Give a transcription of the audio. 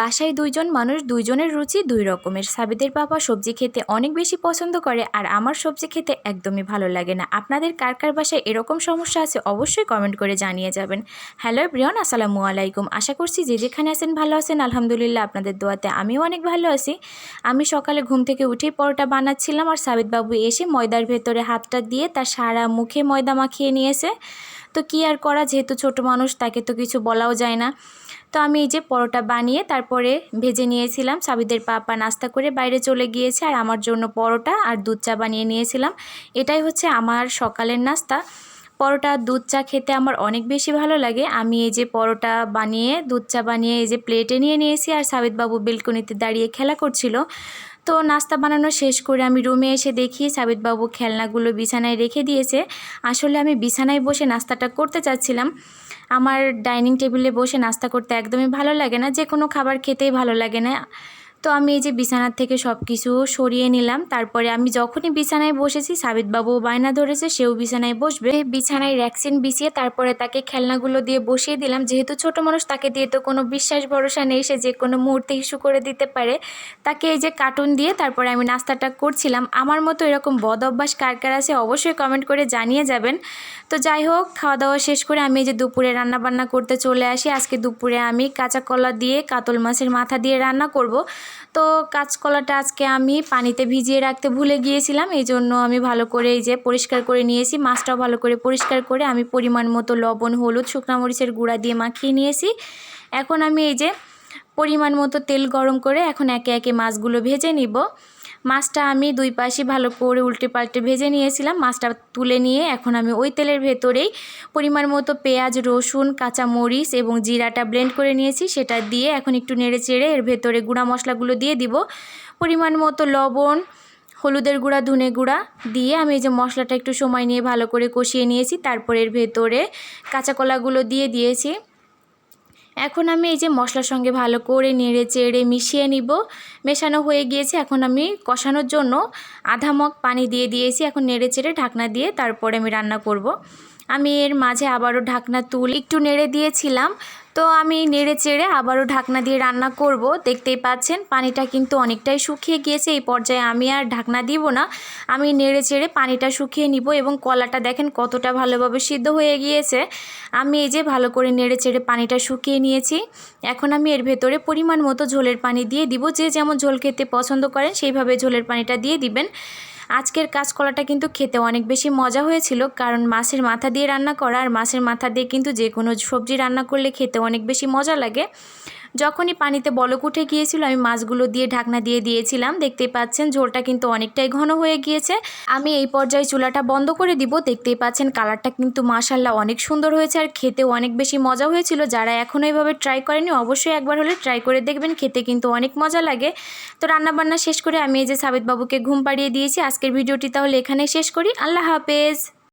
বাসায় দুইজন মানুষ, দুইজনের রুচি দুই রকমের। সাবিদের পাপা সবজি খেতে অনেক বেশি পছন্দ করে আর আমার সবজি খেতে একদমই ভালো লাগে না। আপনাদের কার কার বাসায় এরকম সমস্যা আছে অবশ্যই কমেন্ট করে জানিয়ে যাবেন। হ্যালো ব্রিয়ন আসসালামু আলাইকুম। আশা করছি যে যেখানে আছেন ভালো আছেন। আলহামদুলিল্লাহ আপনাদের দোয়াতে আমিও অনেক ভালো আছি। আমি সকালে ঘুম থেকে উঠেই পরোটা বানাচ্ছিলাম আর সাবিদ বাবু এসে ময়দার ভেতরে হাতটা দিয়ে তার সারা মুখে ময়দা মাখিয়ে নিয়েছে। তো কি আর করা, যেহেতু ছোট মানুষ তাকে তো কিছু বলাও যায় না। তো আমি এই যে পরোটা বানিয়ে তারপরে ভেজে নিয়েছিলাম। সাবিদের পাপা নাস্তা করে বাইরে চলে গিয়েছে আর আমার জন্য পরোটা আর দুধ চা বানিয়ে নিয়েছিলাম। এটাই হচ্ছে আমার সকালের নাস্তা। পরোটা, দুধ চা খেতে আমার অনেক বেশি ভালো লাগে। আমি এই যে পরোটা বানিয়ে, দুধ চা বানিয়ে এই যে প্লেটে নিয়ে নিয়েছি আর সাবিদবাবু বেলকনিতে দাঁড়িয়ে খেলা করছিল। তো নাস্তা বানানো শেষ করে আমি রুমে এসে দেখি সাবিতবাবু খেলনাগুলো বিছানায় রেখে দিয়েছে। আসলে আমি বিছানায় বসে নাস্তাটা করতে চাচ্ছিলাম। আমার ডাইনিং টেবিলে বসে নাস্তা করতে একদমই ভালো লাগে না। যে কোনো খাবার খেতেই ভালো লাগে না। তো আমি এই যে বিছানার থেকে সব কিছু সরিয়ে নিলাম। তারপরে আমি যখনই বিছানায় বসেছি, সাবিতবাবু বায়না ধরেছে, সেও বিছানায় বসবে। বিছানায় র্যাকসিন বিছিয়ে তারপরে তাকে খেলনাগুলো দিয়ে বসিয়ে দিলাম। যেহেতু ছোট মানুষ, তাকে দিয়ে তো কোনো বিশ্বাস ভরসা নেই, সে যে কোনো মুহূর্তে ইস্যু করে দিতে পারে। তাকে এই যে কার্টুন দিয়ে তারপরে আমি নাস্তাটা করছিলাম। আমার মতো এরকম বদ অভ্যাস কার কার আছে অবশ্যই কমেন্ট করে জানিয়ে যাবেন। তো যাই হোক খাওয়া দাওয়া শেষ করে আমি এই যে দুপুরে রান্না বান্না করতে চলে আসি। আজকে দুপুরে আমি কাঁচা কলা দিয়ে কাতল মাছের মাথা দিয়ে রান্না করব। তো কাঁচকলাটা আজকে আমি পানিতে ভিজিয়ে রাখতে ভুলে গিয়েছিলাম এই জন্য আমি ভালো করে এই যে পরিষ্কার করে নিয়েছি, মাছটাও ভালো করে পরিষ্কার করে আমি পরিমাণ মতো লবণ, হলুদ, শুকনা মরিচের গুঁড়া দিয়ে মাখিয়ে নিয়েছি। এখন আমি এই যে পরিমাণ মতো তেল গরম করে এখন একে একে মাছগুলো ভেজে নিব। মাছটা আমি দুই পাশে ভালো করে উল্টে পাল্টে ভেজে নিয়েছিলাম। মাছটা তুলে নিয়ে এখন আমি ওই তেলের ভেতরেই পরিমাণ মতো পেঁয়াজ, রসুন কাঁচা মরিচ এবং জিরাটা ব্লেন্ড করে নিয়েছি। সেটা দিয়ে এখন একটু নেড়ে চেড়ে এর ভেতরে গুঁড়া মশলাগুলো দিয়ে দিব। পরিমাণ মতো লবণ, হলুদের গুঁড়া, ধনে গুঁড়া দিয়ে আমি এই যে মশলাটা একটু সময় নিয়ে ভালো করে কষিয়ে নিয়েছি। তারপরে এর ভেতরে কাঁচা কলাগুলো দিয়ে দিয়েছি। এখন আমি এই যে মশলার সঙ্গে ভালো করে নেড়ে চেড়ে মিশিয়ে নিব। মেশানো হয়ে গিয়েছে, এখন আমি কষানোর জন্য আধা মগ পানি দিয়ে দিয়েছি। এখন নেড়ে চেড়ে ঢাকনা দিয়ে তারপরে আমি রান্না করব। আমি এর মাঝে আবারও ঢাকনা তুল একটু নেড়ে দিয়েছিলাম। তো আমি নেড়ে চেড়ে আবারও ঢাকনা দিয়ে রান্না করব। দেখতেই পাচ্ছেন, পানিটা কিন্তু অনেকটাই শুকিয়ে গিয়েছে। এই পর্যায়ে আমি আর ঢাকনা দিব না। আমি নেড়ে চেড়ে পানিটা শুকিয়ে নিব এবং কলাটা দেখেন কতটা ভালোভাবে সিদ্ধ হয়ে গিয়েছে। আমি এই যে ভালো করে নেড়ে চেড়ে পানিটা শুকিয়ে নিয়েছি। এখন আমি এর ভেতরে পরিমাণ মতো ঝোলের পানি দিয়ে দিব। যে যেমন ঝোল খেতে পছন্দ করেন, সেইভাবে ঝোলের পানিটা দিয়ে দিবেন। আজকের কাঁচকলাটা কিন্তু খেতে অনেক বেশি মজা হয়েছিল, কারণ মাছের মাথা দিয়ে রান্না করা আর মাছের মাথা দিয়ে কিন্তু যে কোনো সবজি রান্না করলে খেতে অনেক বেশি মজা লাগে। যখনই পানিতে বলক উঠে গিয়েছিল, আমি মাছগুলো দিয়ে ঢাকনা দিয়ে দিয়েছিলাম। দেখতেই পাচ্ছেন ঝোলটা কিন্তু অনেকটাই ঘন হয়ে গিয়েছে। আমি এই পর্যায়ে চুলাটা বন্ধ করে দিব। দেখতেই পাচ্ছেন কালারটা কিন্তু মাসাল্লাহ অনেক সুন্দর হয়েছে আর খেতেও অনেক বেশি মজা হয়েছিল। যারা এখনও এইভাবে ট্রাই করেনি, অবশ্যই একবার হলে ট্রাই করে দেখবেন। খেতে কিন্তু অনেক মজা লাগে। তো রান্নাবান্না শেষ করে আমি এই যে সাবিত বাবুকে ঘুম পাড়িয়ে দিয়েছি। আজকের ভিডিওটি তাহলে এখানে শেষ করি। আল্লাহ হাফেজ।